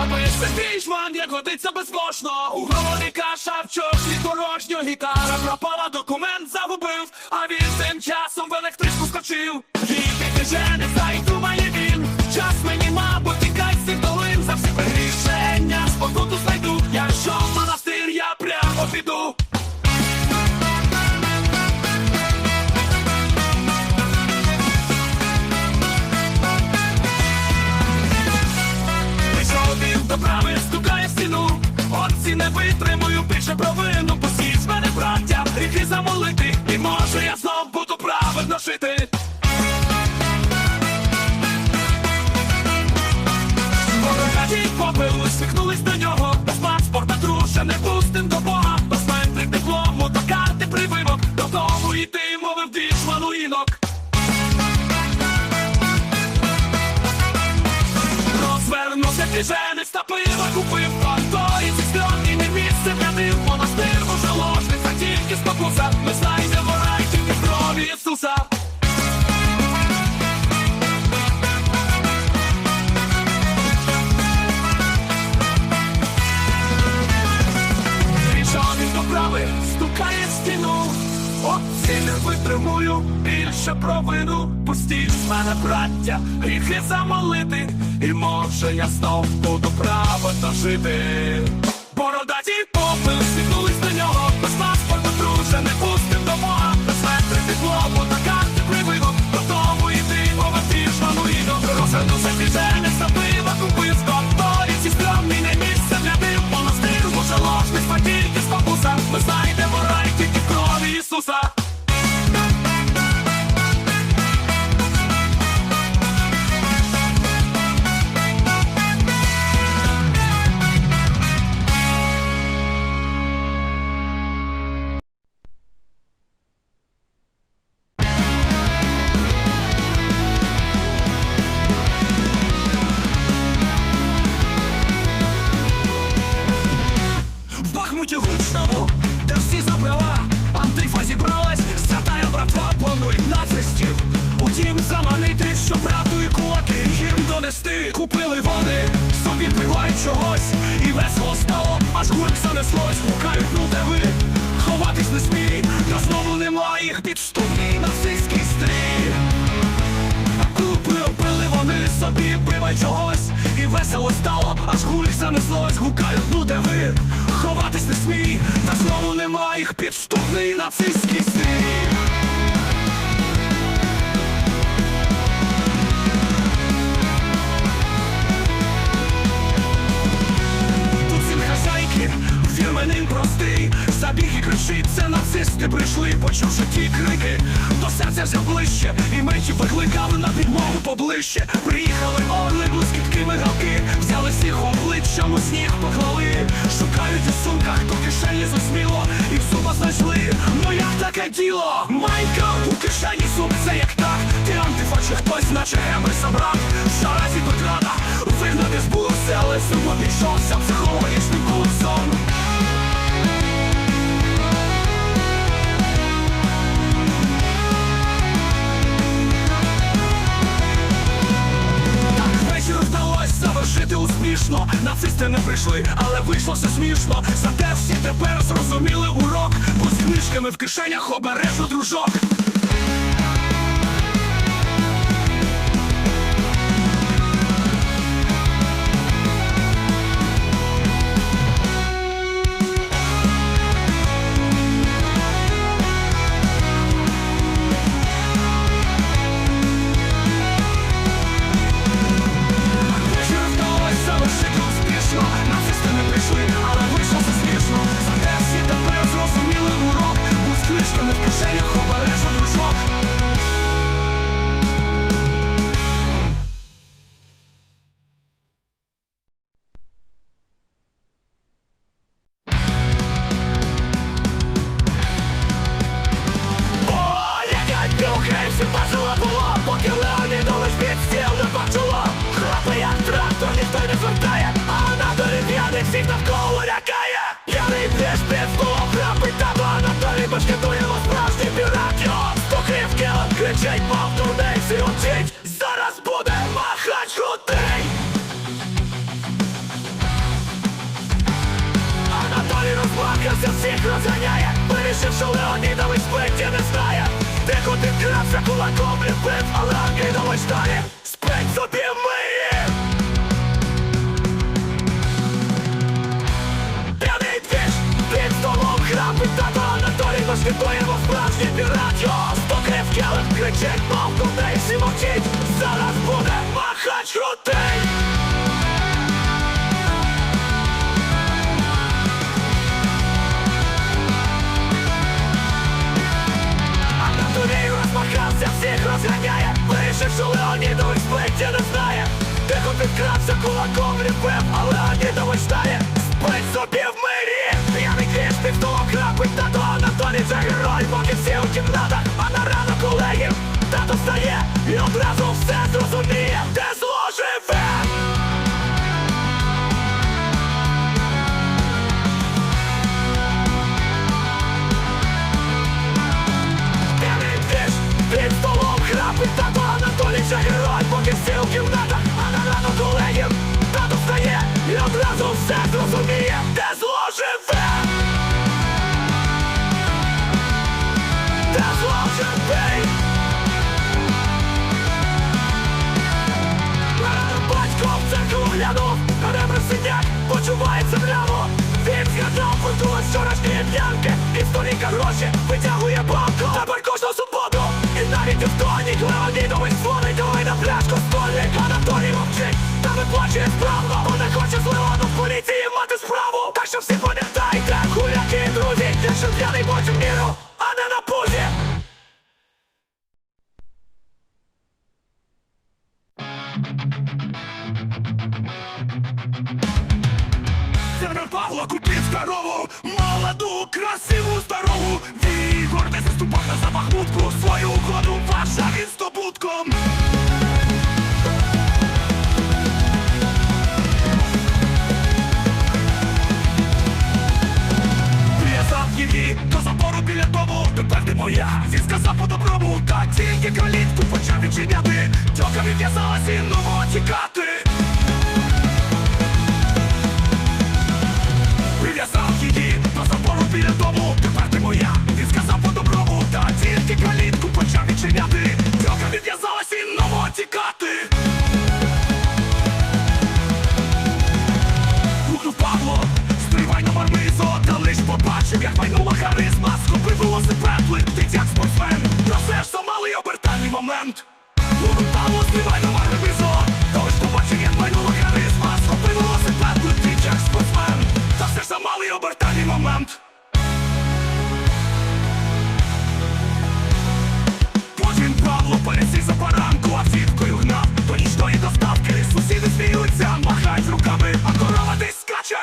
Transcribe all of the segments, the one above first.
Напиши фішман, як годиться безбошно У голові каша в чоші порожньо Гітара пропала, документ загубив А він тим часом в електричку скочив Діти ти же не думає він. Час мені, мабуть, тікай з цих долин. За всі пригрішення спокуту знайду. Якщо в монастир я прямо піду Отці не витримую, пише провину. Посіть мене, браття, гріхи замолити І може я знов буду праведно жити. Бородаті попили, усміхнулись до нього. Без паспорта, друже, не пустим до Бога. Без метрик диплому, до карти прививок. Додому йти, мовив дішману спокуса Ми знайдемо рай тільки в крові Ісуса. Він до прави, стукає стіну. Отці не витримую, більше провину. Пустіть з мене, браття, гріхи замолити. І може я знов буду правильно жити Бородаті попи Гучному, де всі забрала? Антифа зібралась, статая братва планує на фестів Утім заманити, що правду і кулаки їм донести. Купили вони, собі пивають чогось. І весело стало, аж гурк занеслось. Гукають, ну де ви, ховатись не смій Та знову немає їх підступні нацистський стрій. Купили, пили вони собі пива чогось весело стало, аж гулі занеслось Гукають, ну де ви, ховатись не смій Та знову нема їх підступний нацистський стрій Забіг це нацисти прийшли, почувши ті крики. До серця взяв ближче, і мечі викликали на підмогу поближче. Приїхали орли, блискітки, мигалки Взяли всіх обличчям у сніг поклали. Шукають у сумках, то кишені засміло І в сума знайшли, ну як таке діло? Майка у кишені сумки, це як так. Ти антифа чи хтось, наче гемри забрав. Що разі тут рада вигнати з буси, але сума пішовся вийшло все смішно. Зате всі тепер зрозуміли урок. Бо з книжками в кишенях обережно дружок мовчить, мов дурниці учить, зараз буде махать худий Анатолій розплакався, всіх розганяє, вирішив, що Леонідович спить не знає, де куди крався кулаком ліпив, але Ангелович далі. Спить собі ми. П'яний двіж, під столом храпить тато Анатолій, наш відоємо справжній пірат, йос! Келих, кричить, мов кудей всі мовчить. Зараз буде махач крутий. Анатолій розмахався, всіх розганяє. Що Леонідович спить і не знає. Тихо підкрався, кулаком ліпив, а Леонідович знає. Спить собі в мирі. П'яний кріж під столом крапить тато Анатолій це герой, поки всі у кімнатах. А на колегів тато встає І одразу все зрозуміє, де зло живе? Під столом храпить тато Анатолій це герой, поки всі у кімнатах А на ранок колегів тато встає І одразу все зрозуміє, прямо Він згадав фортуну вчорашньої п'янки. І сторінка гроші витягує банку. Тепер кожну суботу І навіть у вторник. Леонідович дзвонить Ой на пляшку стольник Анатолій мовчить Та виплачує справно Бо не хоче з Леоном в поліції мати справу. Так що всі пам'ятайте, гуляки, друзі Якщо п'яний бочу міру, а не на пузі. Север Павла купив корову Молоду, красиву, здорову. Вігор не заступав на забахмутку Свою угоду ваша він здобутком Прив'язав її до забору біля дому. Тепер ти моя, він сказав по-доброму. Та тільки калітку почав відчиняти. Тьока відв'язалась і ново тікати біля дому. Тепер ти моя, він сказав по-доброму. Та тільки калітку почав відчиняти. Тьока відв'язалась і ново тікати Гукнув Павло, стривай на мармизо Та лиш побачив, як майнула харизма. Схопив велосипед, летить як спортсмен. Та все ж замалий обертальний момент. Павло, стривай на мармизо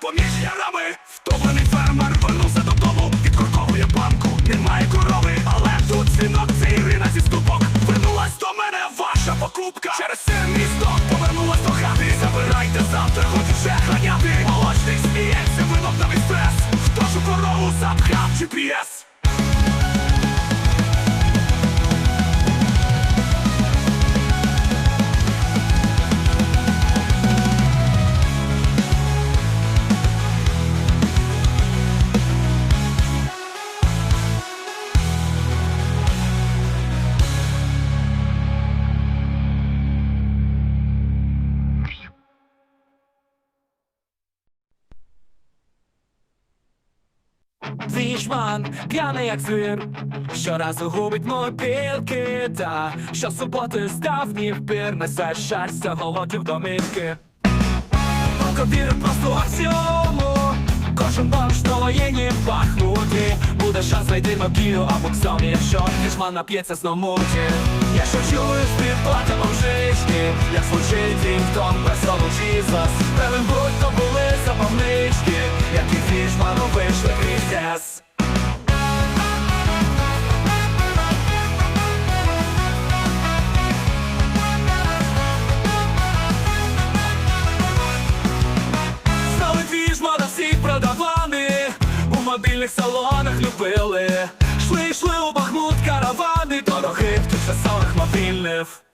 поміж ярами. Втомлений фермер вернувся додому, відкорковує банку, немає корови, але тут дзвінок, це Ірина зі ступок. Вернулась до мене ваша покупка. Через це місто повернулась до хати. Забирайте завтра, хоч вже ганяти. Молочний сміється, винов на стрес. Хто ж у корову запхав GPS? Вішман, п'яний як звір, щоразу губить мобілки, та що суботи з давніх пір. Несе щастя голодів домівки. Ковір просто аксіому, кожен бомж на воєнні пахнуті. Буде шанс знайти мобілю або ксом, якщо Вішман нап'ється з номуті. Якщо чую співплати мовжички, як звучить він в том веселу Jesus innych.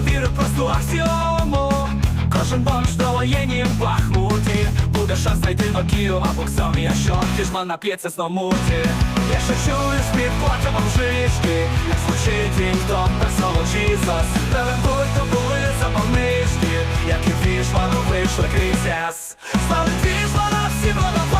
Wiry prostu aksjomu Koszem bądź dołojeniem Błachmuty Budę szansę i kiju A bok sam ja siądziesz Mam na piece z nomuty Jeszcze siły śpię Płaczę mam żyćki Jak swój dzień To bez solo Jesus Prawem bój to bój запальнички, як і вішла, вийшли крізь яс. Стали вішла на всі водопади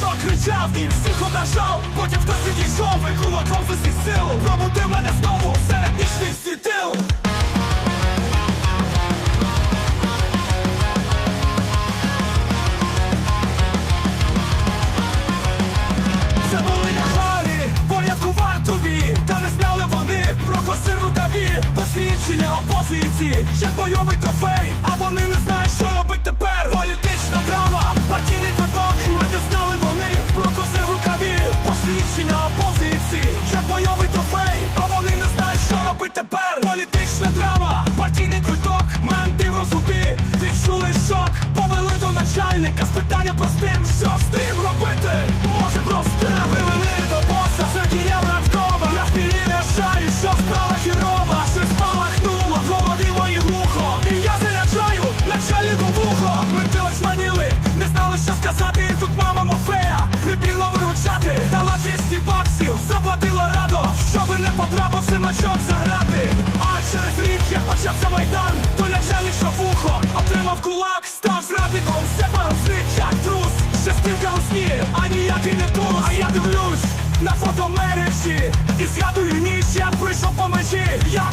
Хто кричав і всіх ображав, потім хтось відійшов і кулаком з усіх Пробудив мене знову серед нічних світил. Та не зняли вони про косиру рукаві Посвідчення опозиції, ще бойовий трофей, а вони не знають, що нема заграти, а через рік я почався майдан, то лячали, що вухо, отримав кулак, став зрадником, все парусник, як трус, ще стінка у сні, а ніякий не туз А я дивлюсь на фото мережі і згадую ніч, я прийшов по межі. Як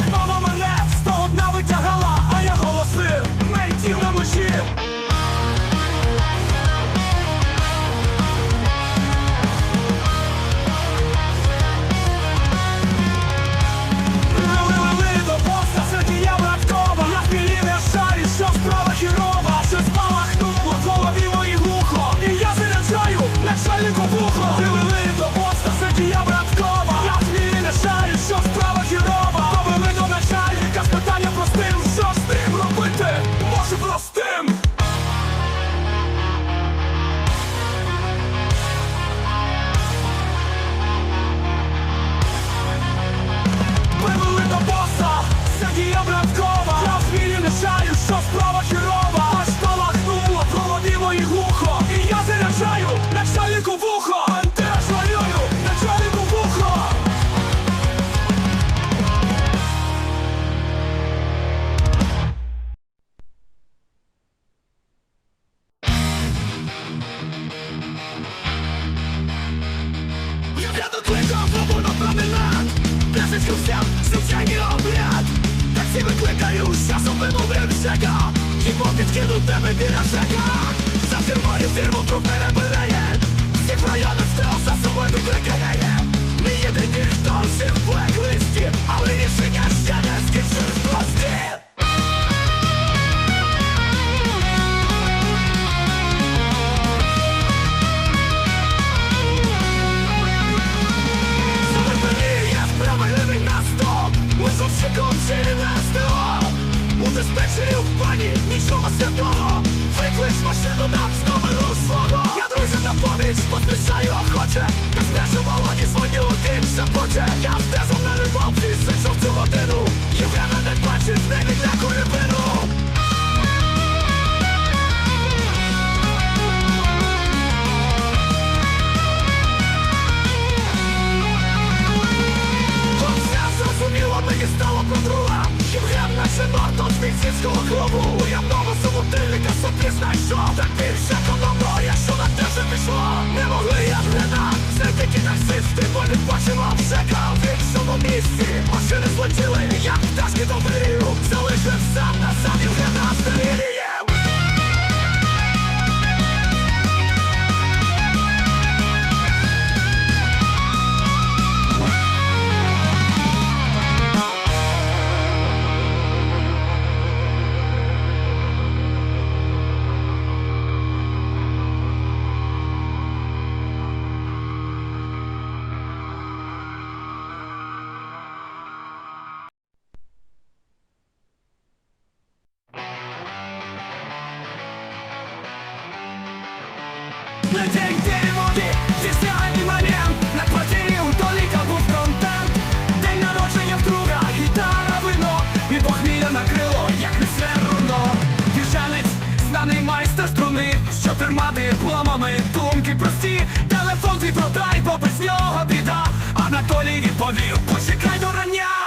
продай, бо без нього біда. Анатолій відповів, почекай до рання.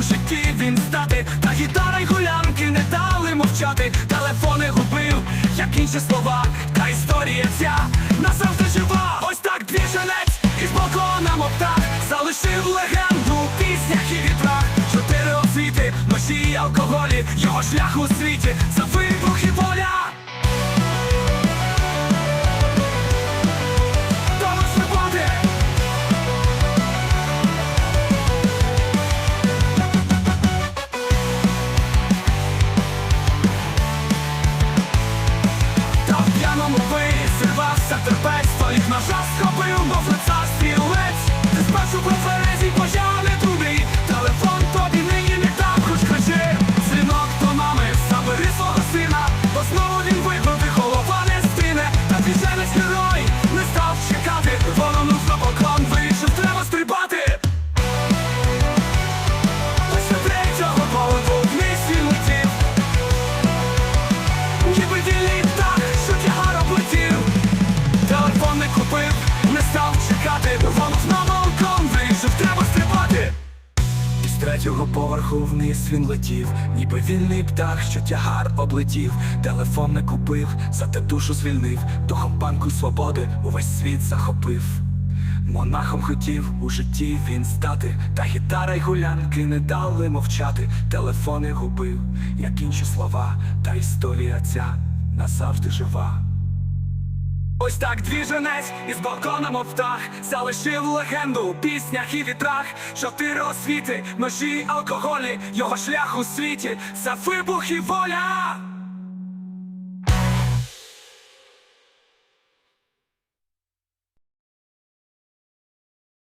У житті він стати, та гітара й гулянки не дали мовчати. Телефони губив, як інші слова, та історія ця назавжди жива. Ось так двіженець із балкона птах залишив легенду у піснях і вітрах. Чотири освіти, ноші, алкоголі, його шлях у світі, це він летів Ніби вільний птах, що тягар облетів Телефон не купив, зате душу звільнив Духом банку свободи увесь світ захопив Монахом хотів у житті він стати, та гітара й гулянки не дали мовчати. Телефони губив, як інші слова, та історія ця назавжди жива. Ось так двіженець із балконом мов Залишив легенду у піснях і вітрах Чотири освіти, ножі, алкоголі Його шлях у світі, це вибух і воля